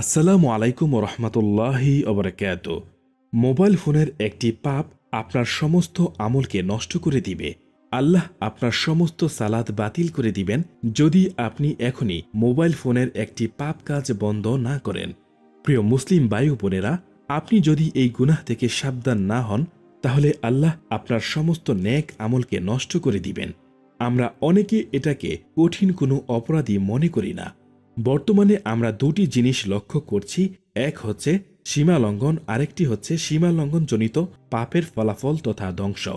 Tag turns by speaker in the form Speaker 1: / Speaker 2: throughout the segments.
Speaker 1: আসসালামু আলাইকুম রহমতুল্লাহি অবরাকাত মোবাইল ফোনের একটি পাপ আপনার সমস্ত আমলকে নষ্ট করে দিবে। আল্লাহ আপনার সমস্ত সালাদ বাতিল করে দিবেন যদি আপনি এখনই মোবাইল ফোনের একটি পাপ কাজ বন্ধ না করেন। প্রিয় মুসলিম বায়ু বোনেরা, আপনি যদি এই গুনাহ থেকে সাবধান না হন, তাহলে আল্লাহ আপনার সমস্ত ন্যাক আমলকে নষ্ট করে দিবেন। আমরা অনেকে এটাকে কঠিন কোনো অপরাধী মনে করি না। বর্তমানে আমরা দুটি জিনিস লক্ষ্য করছি। এক হচ্ছে সীমা লঙ্ঘন, আরেকটি হচ্ছে সীমা লঙ্ঘনজনিত পাপের ফলাফল তথা ধ্বংস।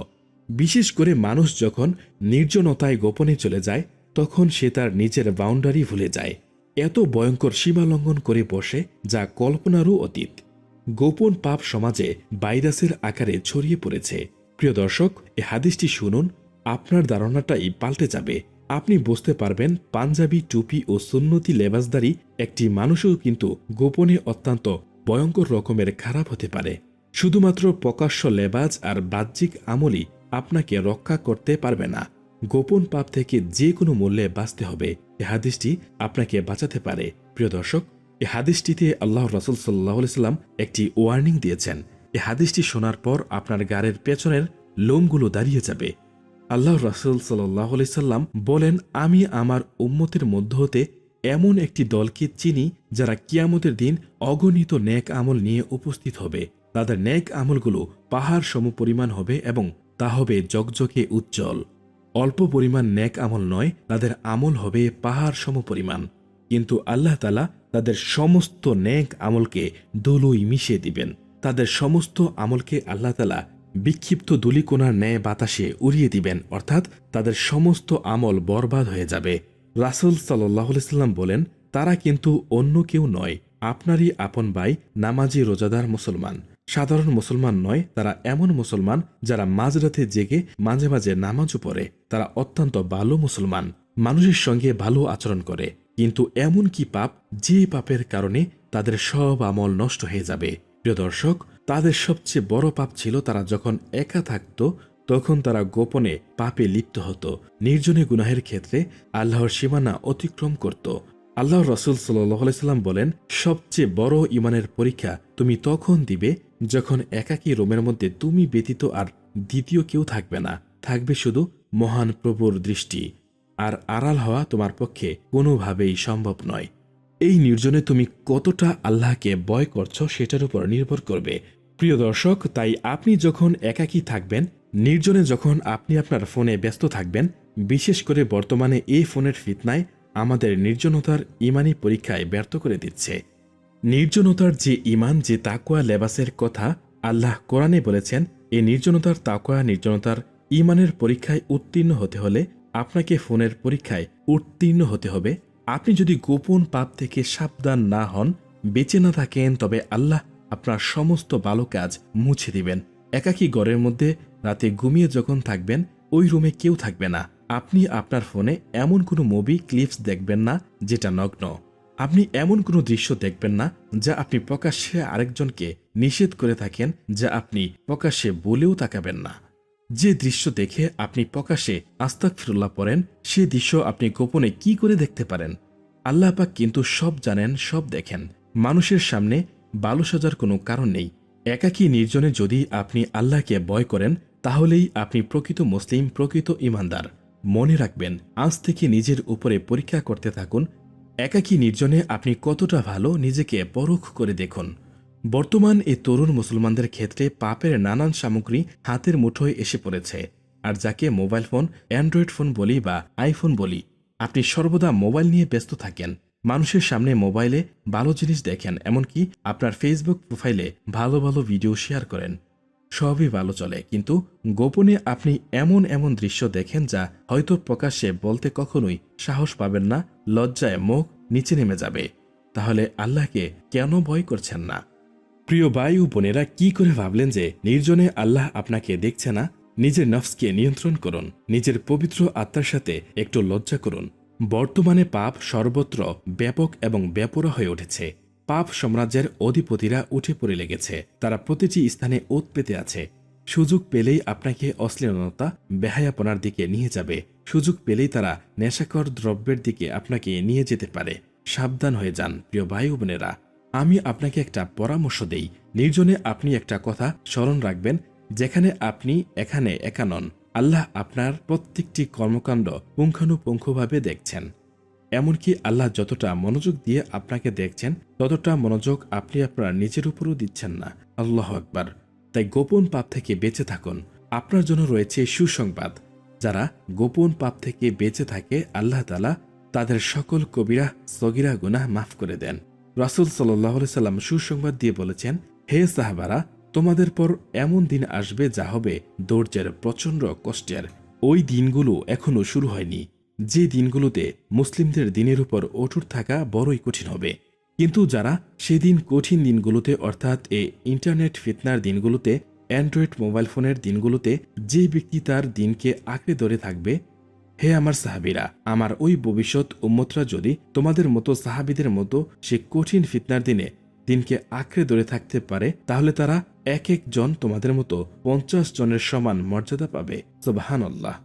Speaker 1: বিশেষ করে মানুষ যখন নির্জনতায় গোপনে চলে যায়, তখন সে তার নিজের বাউন্ডারি ভুলে যায়। এত ভয়ঙ্কর সীমা লঙ্ঘন করে বসে, যা কল্পনারও অতীত। গোপন পাপ সমাজে ভাইরাসের আকারে ছড়িয়ে পড়েছে। প্রিয় দর্শক, এ হাদিসটি শুনুন, আপনার ধারণাটাই পাল্টে যাবে। আপনি বুঝতে পারবেন পাঞ্জাবি, টুপি ও সুন্নতি লেবাসদারি একটি মানুষও কিন্তু গোপনে অত্যন্ত ভয়ঙ্কর রকমের খারাপ হতে পারে। শুধুমাত্র প্রকাশ্য লেবাজ আর বাহ্যিক আমলই আপনাকে রক্ষা করতে পারবে না। গোপন পাপ থেকে যে কোনো মূল্যে বাঁচতে হবে। এ হাদিসটি আপনাকে বাঁচাতে পারে। প্রিয় দর্শক, এ হাদিসটিতে আল্লাহ রসুল সাল্লাহ সাল্লাম একটি ওয়ার্নিং দিয়েছেন। এ হাদিসটি শোনার পর আপনার গাড়ির পেছনের লোমগুলো দাঁড়িয়ে যাবে। আল্লাহ রাসুল সাল্লাহ সাল্লাম বলেন, আমি আমার উম্মতের মধ্য হতে এমন একটি দলকে চিনি যারা কিয়ামতের দিন অগণিত ন্যাক আমল নিয়ে উপস্থিত হবে। তাদের ন্যাক আমলগুলো পাহাড় সম পরিমাণ হবে এবং তা হবে জকজকে উজ্জ্বল। অল্প পরিমাণ ন্যাক আমল নয়, তাদের আমল হবে পাহাড় সম পরিমাণ কিন্তু আল্লাহ তালা তাদের সমস্ত ন্যাক আমলকে দোলই মিশিয়ে দিবেন। তাদের সমস্ত আমলকে আল্লাহ তালা বিক্ষিপ্ত দুলিকোনার ন্যায় বাতাসে উড়িয়ে দিবেন, অর্থাৎ তাদের সমস্ত আমল বরবাদ হয়ে যাবে। রাসুল সাল্লাম বলেন, তারা কিন্তু অন্য কেউ নয়, আপনারই আপন ভাই, নামাজি, রোজাদার মুসলমান। সাধারণ মুসলমান নয়, তারা এমন মুসলমান যারা মাঝরাতে জেগে মাঝে মাঝে নামাজও পড়ে। তারা অত্যন্ত ভালো মুসলমান, মানুষের সঙ্গে ভালো আচরণ করে। কিন্তু এমন কি পাপ, যে পাপের কারণে তাদের সব আমল নষ্ট হয়ে যাবে। প্রিয় দর্শক তাদের সবচেয়ে বড় পাপ ছিল তারা যখন একা থাকত, তখন তারা গোপনে পাপে লিপ্ত হতো। নির্জনে গুনাহের ক্ষেত্রে আল্লাহর সীমানা অতিক্রম করত। আল্লাহ রসুল সাল্লাম বলেন, সবচেয়ে বড় ইমানের পরীক্ষা তুমি তখন দিবে যখন একাকী রোমের মধ্যে তুমি ব্যতীত আর দ্বিতীয় কেউ থাকবে না। থাকবে শুধু মহান প্রভুর দৃষ্টি। আর আড়াল হওয়া তোমার পক্ষে কোনোভাবেই সম্ভব নয়। এই নির্জনে তুমি কতটা আল্লাহকে বয় করছ সেটার উপর নির্ভর করবে। প্রিয় দর্শক, তাই আপনি যখন একাকী থাকবেন, নির্জনে যখন আপনি আপনার ফোনে ব্যস্ত থাকবেন, বিশেষ করে বর্তমানে এই ফোনের ফিতনায় আমাদের নির্জনতার ইমানি পরীক্ষায় ব্যর্থ করে দিচ্ছে। নির্জনতার যে ইমান, যে তাকুয়া লেবাসের কথা আল্লাহ কোরআনে বলেছেন, এই নির্জনতার তাকুয়া নির্জনতার ইমানের পরীক্ষায় উত্তীর্ণ হতে হলে আপনাকে ফোনের পরীক্ষায় উত্তীর্ণ হতে হবে। আপনি যদি গোপন পাপ থেকে সাবধান না হন, বেঁচে না থাকেন, তবে আল্লাহ আপনার সমস্ত ভালো কাজ মুছে দিবেন। একাকী ঘরের মধ্যে রাতে ঘুমিয়ে যখন থাকবেন, ওই রুমে কেউ থাকবে না। আপনি আপনার ফোনে এমন কোনো মুভি, ক্লিপস দেখবেন না, যেটা নগ্ন। আপনি এমন কোনো দৃশ্য দেখবেন না, যা আপনি প্রকাশ্যে আরেকজনকে নিষেধ করে থাকেন, যা আপনি প্রকাশ্যে বলেও তাকাবেন না। যে দৃশ্য দেখে আপনি প্রকাশ্যে আস্তাক ফিরুল্লাহ পড়েন, সে দৃশ্য আপনি গোপনে কি করে দেখতে পারেন? আল্লাহ পাক কিন্তু সব জানেন, সব দেখেন। মানুষের সামনে বালু সাজার কোনো কারণ নেই। একাকী নির্জনে যদি আপনি আল্লাহকে ভয় করেন, তাহলেই আপনি প্রকৃত মুসলিম, প্রকৃত ইমানদার। মনে রাখবেন, আজ থেকে নিজের উপরে পরীক্ষা করতে থাকুন। একাকী নির্জনে আপনি কতটা ভালো নিজেকে পরখ করে দেখুন। বর্তমান এই তরুণ মুসলমানদের ক্ষেত্রে পাপের নানান সামগ্রী হাতের মুঠোয় এসে পড়েছে। আর যাকে মোবাইল ফোন, অ্যান্ড্রয়েড ফোন বলি বা আইফোন বলি, আপনি সর্বদা মোবাইল নিয়ে ব্যস্ত থাকেন। মানুষের সামনে মোবাইলে ভালো জিনিস দেখেন, এমনকি আপনার ফেসবুক প্রোফাইলে ভালো ভালো ভিডিও শেয়ার করেন। সবই ভালো চলে, কিন্তু গোপনে আপনি এমন এমন দৃশ্য দেখেন যা হয়তো প্রকাশ্যে বলতে কখনোই সাহস পাবেন না, লজ্জায় মুখ নিচে নেমে যাবে। তাহলে আল্লাহকে কেন ভয় করছেন না? প্রিয় ভাই ও বোনেরা, কি করে ভাবলেন যে নির্জনে আল্লাহ আপনাকে দেখছে না? নিজের নফসকে নিয়ন্ত্রণ করুন, নিজের পবিত্র আত্মার সাথে একটু লজ্জা করুন। বর্তমানে পাপ সর্বত্র ব্যাপক এবং ব্যাপরা হয়ে উঠেছে। পাপ সাম্রাজ্যের অধিপতিরা উঠে পড়ে লেগেছে। তারা প্রতিটি স্থানে ওত পেতে আছে। সুযোগ পেলেই আপনাকে অশ্লীলতা, বেহায়াপনার দিকে নিয়ে যাবে। সুযোগ পেলেই তারা নেশাকর দ্রব্যের দিকে আপনাকে নিয়ে যেতে পারে। সাবধান হয়ে যান, প্রিয় ভাই বোনেরা। আমি আপনাকে একটা পরামর্শ দেই। নির্জনে আপনি একটা কথা স্মরণ রাখবেন, যেখানে আপনি এখানে একা নন। আল্লাহ আপনার প্রত্যেকটি কর্মকাণ্ড পুঙ্খানুপুঙ্খভাবে দেখছেন। এমনকি আল্লাহ যতটা মনোযোগ দিয়ে আপনাকে দেখছেন, ততটা মনোযোগ আপনি আপনার নিজের উপরও দিচ্ছেন না। আল্লাহ আকবার। তাই গোপন পাপ থেকে বেঁচে থাকুন। আপনার জন্য রয়েছে সুসংবাদ। যারা গোপন পাপ থেকে বেঁচে থাকে, আল্লাহ তালা তাদের সকল কবিরা, সগিরা, গুনাহ মাফ করে দেন। রাসুল সাল্লাহ সাল্লাম সুসংবাদ দিয়ে বলেছেন, হে সাহাবারা তোমাদের পর এমন দিন আসবে যা হবে দৌর্যের প্রচণ্ড কষ্টের। ওই দিনগুলো এখনও শুরু হয়নি। যে দিনগুলোতে মুসলিমদের দিনের উপর অটুট থাকা বড়ই কঠিন হবে। কিন্তু যারা সেদিন কঠিন দিনগুলোতে, অর্থাৎ এ ইন্টারনেট ফিতনার দিনগুলোতে, অ্যান্ড্রয়েড মোবাইল ফোনের দিনগুলোতে যে ব্যক্তি তার দিনকে আঁকড়ে ধরে থাকবে, হে আমার সাহাবিরা, আমার ওই ভবিষ্যৎ উম্মতরা যদি তোমাদের মতো সাহাবিদের মতো সে কঠিন ফিতনার দিনে দিনকে আঁকড়ে ধরে থাকতে পারে, তাহলে তারা এক এক জন তোমাদের মতো পঞ্চাশ জনের সমান মর্যাদা পাবে। সুবাহান আল্লাহ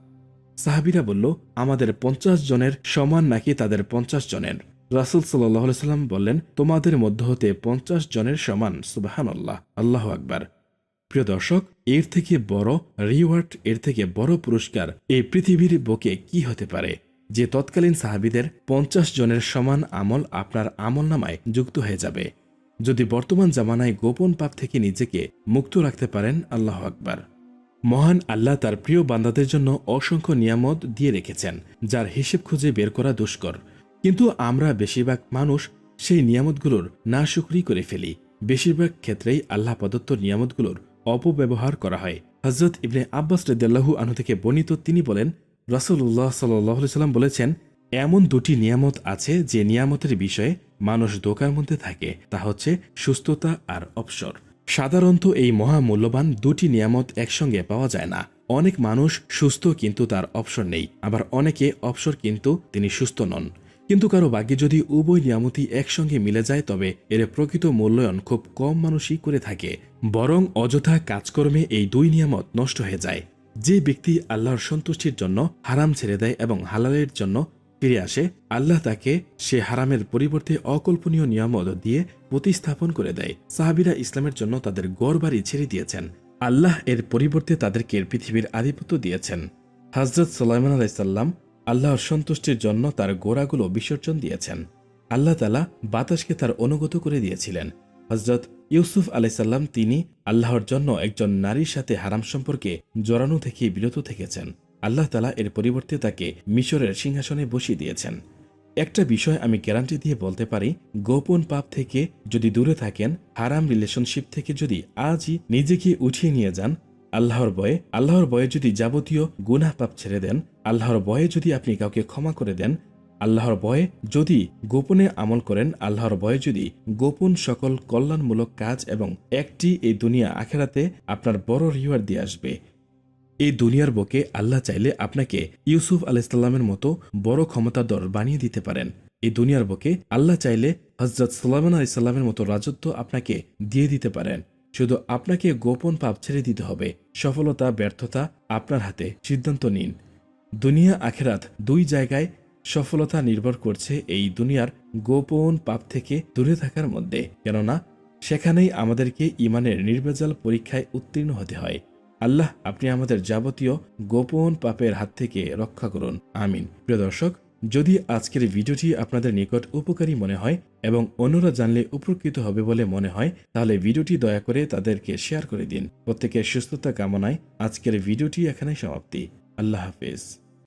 Speaker 1: সাহাবিরা বলল, আমাদের পঞ্চাশ জনের সমান নাকি তাদের পঞ্চাশ জনের? রাসুল সাল্লাম বললেন, তোমাদের মধ্য হতে পঞ্চাশ জনের সমান। সুবাহান আল্লাহ আল্লাহ আকবার। প্রিয় দর্শক, এর থেকে বড় রিওয়ার্ড, এর থেকে বড় পুরস্কার এই পৃথিবীর বুকে কি হতে পারে? যে তৎকালীন সাহাবিদের পঞ্চাশ জনের সমান আমল আপনার আমল নামায় যুক্ত হয়ে যাবে। যদি বর্তমান জামানায় গোপন পাপ থেকে নিজেকে মুক্ত রাখতে পারেন আল্লাহ আকবার। মহান আল্লাহ তার প্রিয় বান্দাদের জন্য অসংখ্য নিয়ামত দিয়ে রেখেছেন, যার হিসেব খুঁজে বের করা দুষ্কর। কিন্তু আমরা বেশিরভাগ মানুষ সেই নিয়ামতগুলোর না শুকরি করে ফেলি। বেশিরভাগ ক্ষেত্রেই আল্লাহ প্রদত্ত নিয়ামতগুলোর অপব্যবহার করা হয়। হজরত ইবনে আব্বাস রদাল্লাহু আনু থেকে বর্ণিত তিনি বলেন রাসুল্লাহ সাল্লাম বলেছেন, এমন দুটি নিয়ামত আছে যে নিয়ামতের বিষয়ে মানুষ দোকার মধ্যে থাকে, তা হচ্ছে সুস্থতা আর অবসর। সাধারণত এই মহামূল্যবান দুটি নিয়ামত একসঙ্গে পাওয়া যায় না। অনেক মানুষ সুস্থ কিন্তু তার অবসর নেই, আবার অনেকে অবসর কিন্তু তিনি সুস্থ নন। কিন্তু কারও ভাগ্যে যদি উভয় নিয়ামতই একসঙ্গে মিলে যায়, তবে এর প্রকৃত মূল্যায়ন খুব কম মানুষই করে থাকে। বরং অযথা কাজকর্মে এই দুই নিয়ামত নষ্ট হয়ে যায়। যে ব্যক্তি আল্লাহর সন্তুষ্টির জন্য হারাম ছেড়ে দেয় এবং হালালের জন্য ফিরে আসে, আল্লাহ তাকে সে হারামের পরিবর্তে অকল্পনীয় নিয়ামত দিয়ে প্রতিস্থাপন করে দেয়। সাহাবিরা ইসলামের জন্য তাদের গড় বাড়ি ছেড়ে দিয়েছেন। আল্লাহ এর পরিবর্তে তাদেরকে পৃথিবীর আধিপত্য দিয়েছেন। হজরত সাল্লামান আলাইসাল্লাম আল্লাহর সন্তুষ্টির জন্য তার গোড়াগুলো বিসর্জন দিয়েছেন। আল্লাহ তালা বাতাসকে তার অনুগত করে দিয়েছিলেন। হজরত ইউসুফ আলাইসাল্লাম তিনি আল্লাহর জন্য একজন নারীর সাথে হারাম সম্পর্কে জড়ানো থেকে বিরত থেকেছেন। আল্লাহ তালা এর পরিবর্তে তাকে মিশরের সিংহাসনে বসিয়ে দিয়েছেন। একটা বিষয় আমি গ্যারান্টি দিয়ে বলতে পারি, গোপন পাপ থেকে যদি দূরে থাকেন, হারাম রিলেশনশিপ থেকে যদি আজই নিজেকে উঠিয়ে নিয়ে যান, আল্লাহর বয়ে আল্লাহর বয়ে যদি যাবতীয় গুনাহ পাপ ছেড়ে দেন, আল্লাহর বয়ে যদি আপনি কাউকে ক্ষমা করে দেন, আল্লাহর ভয়ে যদি গোপনে আমল করেন, আল্লাহর ভয়ে যদি গোপন সকল কল্যাণমূলক কাজ এবং একটি এই দুনিয়া আখেরাতে আপনার বড় রিওয়ার্ড দিয়ে আসবে। এই দুনিয়ার বুকে আল্লাহ চাইলে আপনাকে ইউসুফ আলাইসাল্লামের মতো বড় ক্ষমতাধর বানিয়ে দিতে পারেন। এই দুনিয়ার বুকে আল্লাহ চাইলে হজরত সাল্লামান আলাইসাল্লামের মতো রাজত্ব আপনাকে দিয়ে দিতে পারেন। শুধু আপনাকে গোপন পাপ ছেড়ে দিতে হবে। সফলতা, ব্যর্থতা আপনার হাতে সিদ্ধান্ত নিন। দুনিয়া, আখেরাত দুই জায়গায় সফলতা নির্ভর করছে এই দুনিয়ার গোপন পাপ থেকে দূরে থাকার মধ্যে। কেননা, সেখানেই আমাদেরকে ইমানের নির্ভেজাল পরীক্ষায় উত্তীর্ণ হতে হয়। আল্লাহ, আপনি আমাদের যাবতীয় গোপন পাপের হাত থেকে রক্ষা করুন। আমিন। প্রিয় দর্শক, যদি আজকের ভিডিওটি আপনাদের নিকট উপকারী মনে হয় এবং অন্যরা জানলে উপকৃত হবে বলে মনে হয়, তাহলে ভিডিওটি দয়া করে তাদেরকে শেয়ার করে দিন। প্রত্যেকের সুস্থতা কামনায় আজকের ভিডিওটি এখানে সমাপ্তি। আল্লাহ হাফেজ।